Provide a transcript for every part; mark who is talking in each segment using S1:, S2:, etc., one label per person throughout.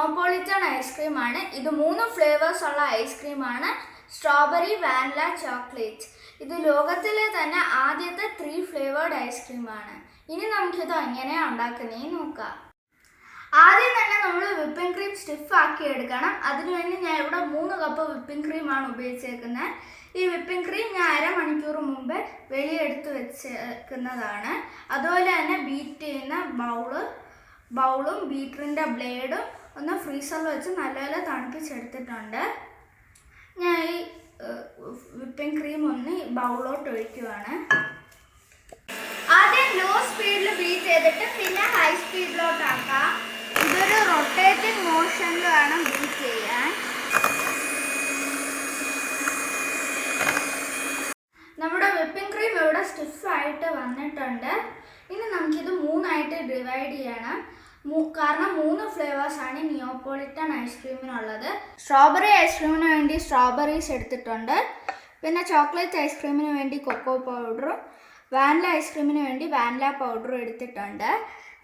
S1: നിയോപോളിറ്റൺ ഐസ്ക്രീമാണ് ഇത് മൂന്ന് ഫ്ലേവേഴ്സ് ഉള്ള ഐസ്ക്രീമാണ് സ്ട്രോബെറി വാനില ചോക്ലേറ്റ് ഇത് ലോകത്തിലെ തന്നെ ആദ്യത്തെ ത്രീ ഫ്ലേവേർഡ് ഐസ്ക്രീമാണ് ഇനി നമുക്കിത് എങ്ങനെ ഉണ്ടാക്കുന്നതെന്ന് നോക്കാം. ആദ്യം തന്നെ നമ്മൾ വിപ്പിംഗ് ക്രീം സ്റ്റിഫ് ആക്കി എടുക്കണം. അതിനുവേണ്ടി ഞാൻ ഇവിടെ മൂന്ന് കപ്പ് വിപ്പിംഗ് ക്രീമാണ് ഉപയോഗിച്ചേക്കുന്നത് ഈ വിപ്പിംഗ് ക്രീം ഞാൻ അരമണിക്കൂർ മുമ്പ് വെളിയെടുത്ത് വെച്ചേക്കുന്നതാണ്. അതുപോലെ തന്നെ ബീറ്റ് ചെയ്യുന്ന ബൗൾ ബൗളും ബീറ്ററിന്റെ ബ്ലേഡും ഒന്ന് ഫ്രീസറിൽ വെച്ച് നല്ലപോലെ തണുപ്പിച്ചെടുത്തിട്ടുണ്ട്. ഞാൻ ഈ വിപ്പിംഗ് ക്രീം ഒന്ന് ബൗളോട്ട് ഒഴിക്കുവാണ്. ആദ്യം ലോ സ്പീഡിൽ ബീറ്റ് ചെയ്തിട്ട് പിന്നെ ഹൈ സ്പീഡിലോട്ട് ആക്കാം ഇതൊരു റൊട്ടേറ്റിംഗ് മോഷനിൽ വേണം ബീറ്റ് ചെയ്യാൻ. നമ്മുടെ വിപ്പിംഗ് ക്രീം ഇവിടെ സ്റ്റിഫായിട്ട് വന്നിട്ടുണ്ട്. ഇനി നമുക്കിത് മൂന്നായിട്ട് ഡിവൈഡ് ചെയ്യണം. കാരണം മൂന്ന് ഫ്ലേവേഴ്സ് ആണ് നിയോപോളിറ്റൻ ഐസ്ക്രീമിനുള്ളത് സ്ട്രോബെറി ഐസ്ക്രീമിന് വേണ്ടി സ്ട്രോബെറീസ് എടുത്തിട്ടുണ്ട്. പിന്നെ ചോക്ലേറ്റ് ഐസ്ക്രീമിന് വേണ്ടി കൊക്കോ പൗഡറും വാനില ഐസ്ക്രീമിന് വേണ്ടി വാനില പൗഡറും എടുത്തിട്ടുണ്ട്.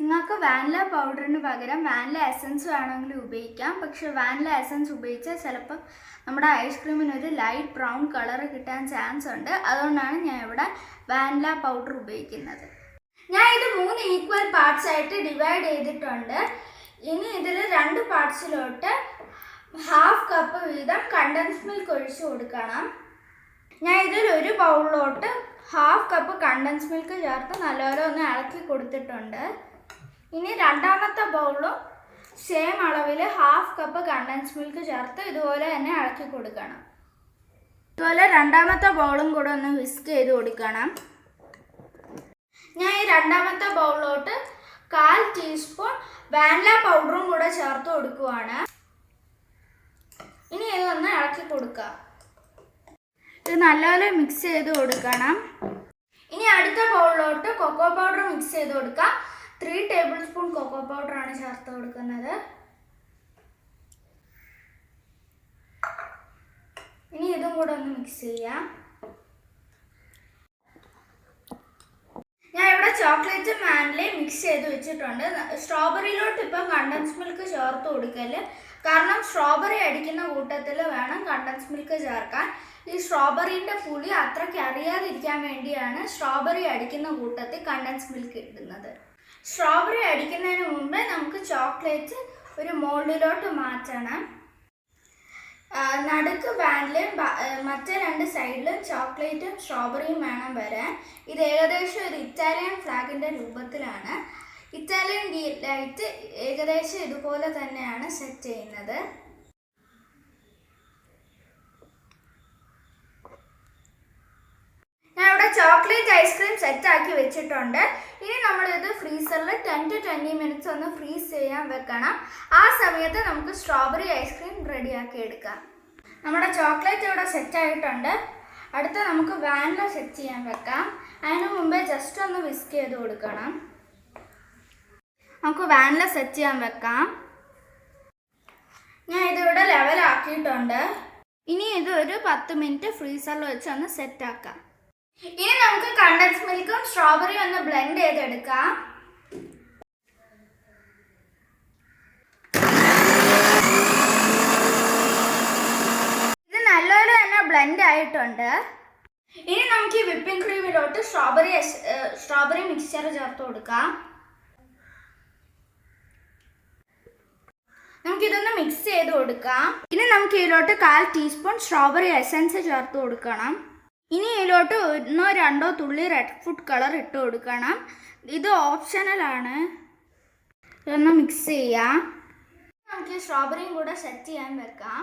S1: നിങ്ങൾക്ക് വാനില പൗഡറിന് പകരം വാനില എസൻസ് വേണമെങ്കിൽ ഉപയോഗിക്കാം. പക്ഷേ വാനില എസൻസ് ഉപയോഗിച്ചാൽ ചിലപ്പം നമ്മുടെ ഐസ്ക്രീമിന് ഒരു ലൈറ്റ് ബ്രൗൺ കളർ കിട്ടാൻ ചാൻസ് ഉണ്ട്. അതുകൊണ്ടാണ് ഞാൻ ഇവിടെ വാനില പൗഡർ ഉപയോഗിക്കുന്നത്. ഞാൻ ഇത് മൂന്ന് ഈക്വൽ പാർട്സ് ആയിട്ട് ഡിവൈഡ് ചെയ്തിട്ടുണ്ട്. ഇനി ഇതിൽ രണ്ട് പാർട്സിലോട്ട് ഹാഫ് കപ്പ് വീതം കണ്ടൻസ് മിൽക്ക് ഒഴിച്ചു കൊടുക്കണം. ഞാൻ ഇതിൽ ഒരു ബൗളിലോട്ട് ഹാഫ് കപ്പ് കണ്ടൻസ് മിൽക്ക് ചേർത്ത് നല്ലപോലെ ഒന്ന് ഇളക്കി കൊടുത്തിട്ടുണ്ട്. ഇനി രണ്ടാമത്തെ ബൗളും സെയിം അളവിൽ ഹാഫ് കപ്പ് കണ്ടൻസ് മിൽക്ക് ചേർത്ത് ഇതുപോലെ തന്നെ ഇളക്കി കൊടുക്കണം. ഇതുപോലെ രണ്ടാമത്തെ ബൗളും കൂടെ ഒന്ന് വിസ്ക് ചെയ്ത് കൊടുക്കണം. ഞാൻ ഈ രണ്ടാമത്തെ ബൗളിലോട്ട് കാൽ ടീസ്പൂൺ വാനില പൗഡറും കൂടെ ചേർത്ത് കൊടുക്കുവാണ്. ഇനി ഇതൊന്ന് ഇളക്കി കൊടുക്കുക ഇത് നല്ലപോലെ മിക്സ് ചെയ്ത് കൊടുക്കണം. ഇനി അടുത്ത ബൗളിലോട്ട് കൊക്കോ പൗഡർ മിക്സ് ചെയ്ത് കൊടുക്കാം. ത്രീ ടേബിൾ സ്പൂൺ കൊക്കോ പൗഡറാണ് ചേർത്ത് കൊടുക്കുന്നത്. ഇനി ഇതും കൂടെ ഒന്ന് മിക്സ് ചെയ്യാം ഞാൻ ഇവിടെ ചോക്ലേറ്റും വാനിലയും മിക്സ് ചെയ്ത് വെച്ചിട്ടുണ്ട്. സ്ട്രോബെറിയിലോട്ട് ഇപ്പം കണ്ടൻസ് മിൽക്ക് ചേർത്ത് കൊടുക്കൽ. കാരണം സ്ട്രോബെറി അടിക്കുന്ന കൂട്ടത്തിൽ വേണം കണ്ടൻസ് മിൽക്ക് ചേർക്കാൻ. ഈ സ്ട്രോബെറിന്റെ പുളി അത്രയ്ക്ക് അറിയാതിരിക്കാൻ വേണ്ടിയാണ് സ്ട്രോബെറി അടിക്കുന്ന കൂട്ടത്തിൽ കണ്ടൻസ് മിൽക്ക് ഇടുന്നത്. സ്ട്രോബെറി അടിക്കുന്നതിന് മുമ്പേ നമുക്ക് ചോക്ലേറ്റ് ഒരു മോൾഡിലോട്ട് മാറ്റണം. നടുക്ക് ആ, മറ്റേ രണ്ട് സൈഡിലും ചോക്ലേറ്റും സ്ട്രോബെറിയും വേണം വരാൻ. ഇത് ഏകദേശം ഒരു ഇറ്റാലിയൻ ഫ്ലാഗിന്റെ രൂപത്തിലാണ്. ഇറ്റാലിയൻ ലൈറ്റ് ഏകദേശം ഇതുപോലെ തന്നെയാണ് സെറ്റ് ചെയ്യുന്നത് ഞാൻ ഇവിടെ ചോക്ലേറ്റ് ഐസ്ക്രീം സെറ്റ് ആക്കി വെച്ചിട്ടുണ്ട്. ഇനി നമ്മളിത് ഫ്രീസറിൽ ടെൻ ടു ട്വന്റി മിനിറ്റ്സ് ഒന്ന് ഫ്രീസ് ചെയ്യാൻ വെക്കണം. ആ സമയത്ത് നമുക്ക് സ്ട്രോബെറി ഐസ്ക്രീം റെഡിയാക്കി എടുക്കാം. നമ്മുടെ ചോക്ലേറ്റ് ഇവിടെ സെറ്റ് ആയിട്ടുണ്ട്. അടുത്ത നമുക്ക് വാനില സെറ്റ് ചെയ്യാൻ വെക്കാം. അതിന് മുമ്പേ ജസ്റ്റ് ഒന്ന് വിസ്ക് ചെയ്ത് കൊടുക്കണം. നമുക്ക് വാനില സെറ്റ് ചെയ്യാൻ വെക്കാം. ഞാൻ ഇതിവിടെ ലെവലാക്കിയിട്ടുണ്ട് ഇനി ഇത് ഒരു പത്ത് മിനിറ്റ് ഫ്രീസറിൽ വെച്ച് ഒന്ന് സെറ്റ് ആക്കാം. ഇനി സ്ട്രോബെറിയും ഒന്ന് ബ്ലെൻഡ് ചെയ്തെടുക്കാം. ഇത് നല്ലപോലെ തന്നെ ബ്ലെൻഡ് ആയിട്ടുണ്ട്. ഇനി നമുക്ക് ഈ വിപ്പിംഗ് ക്രീമിലോട്ട് സ്ട്രോബെറി സ്ട്രോബെറി മിക്സ്ചർ ചേർത്ത് കൊടുക്കാം. നമുക്കിതൊന്ന് മിക്സ് ചെയ്ത് കൊടുക്കാം. ഇനി നമുക്ക് ഇതിലോട്ട് കാൽ ടീസ്പൂൺ സ്ട്രോബെറി എസൻസ് ചേർത്ത് കൊടുക്കണം. ഇനി ഇതിലോട്ട് ഒന്നോ രണ്ടോ തുള്ളി റെഡ് ഫുഡ് കളർ ഇട്ട് കൊടുക്കണം. ഇത് ഓപ്ഷണലാണ് ഇതൊന്ന് മിക്സ് ചെയ്യാം. നമുക്ക് സ്ട്രോബെറിയും കൂടെ സെറ്റ് ചെയ്യാൻ വെക്കാം.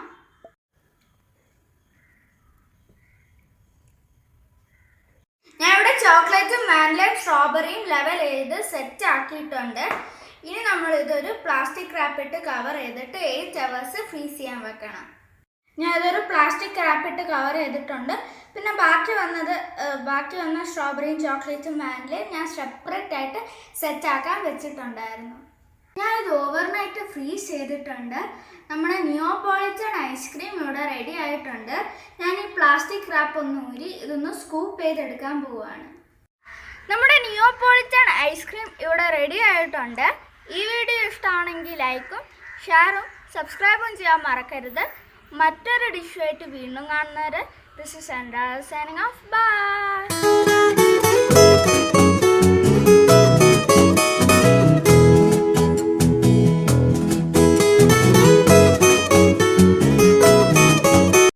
S1: ഞാൻ ഇവിടെ ചോക്ലേറ്റും വാനിലയും സ്ട്രോബെറിയും ലെവൽ ചെയ്ത് സെറ്റ് ആക്കിയിട്ടുണ്ട്. ഇനി നമ്മൾ ഇതൊരു പ്ലാസ്റ്റിക് റാപ്പ് ഇട്ട് കവർ ചെയ്തിട്ട് എയ്റ്റ് അവേഴ്സ് ഫ്രീസ് ചെയ്യാൻ വെക്കണം. ഞാൻ ഇതൊരു പ്ലാസ്റ്റിക് ക്യാപ്പ് ഇട്ട് കവർ ചെയ്തിട്ടുണ്ട്. പിന്നെ ബാക്കി വന്നത് ബാക്കി വന്ന സ്ട്രോബെറിയും ചോക്ലേറ്റും വാനിലയും ഞാൻ സെപ്പറേറ്റ് ആയിട്ട് സെറ്റ് ആക്കാൻ വെച്ചിട്ടുണ്ടായിരുന്നു. ഞാൻ ഇത് ഓവർനൈറ്റ് ഫ്രീസ് ചെയ്തിട്ടുണ്ട്. നമ്മുടെ നിയോപോളിറ്റൺ ഐസ്ക്രീം ഇവിടെ റെഡി ആയിട്ടുണ്ട്. ഞാൻ ഈ പ്ലാസ്റ്റിക് റാപ്പ് ഒന്ന് ഊരി ഇതൊന്ന് സ്കൂപ്പ് ചെയ്തെടുക്കാൻ പോവുകയാണ് നമ്മുടെ നിയോപോളിറ്റൺ ഐസ്ക്രീം ഇവിടെ റെഡി ആയിട്ടുണ്ട്. ഈ വീഡിയോ ഇഷ്ടമാണെങ്കിൽ ലൈക്കും ഷെയറും സബ്സ്ക്രൈബും ചെയ്യാൻ മറക്കരുത്. മറ്റൊരു ഡിഷുമായിട്ട് വീണ്ടും കാണുന്നവരെ ദിസ് ഇസ് എന്റെ സൈനിങ് ഓഫ് ബൈ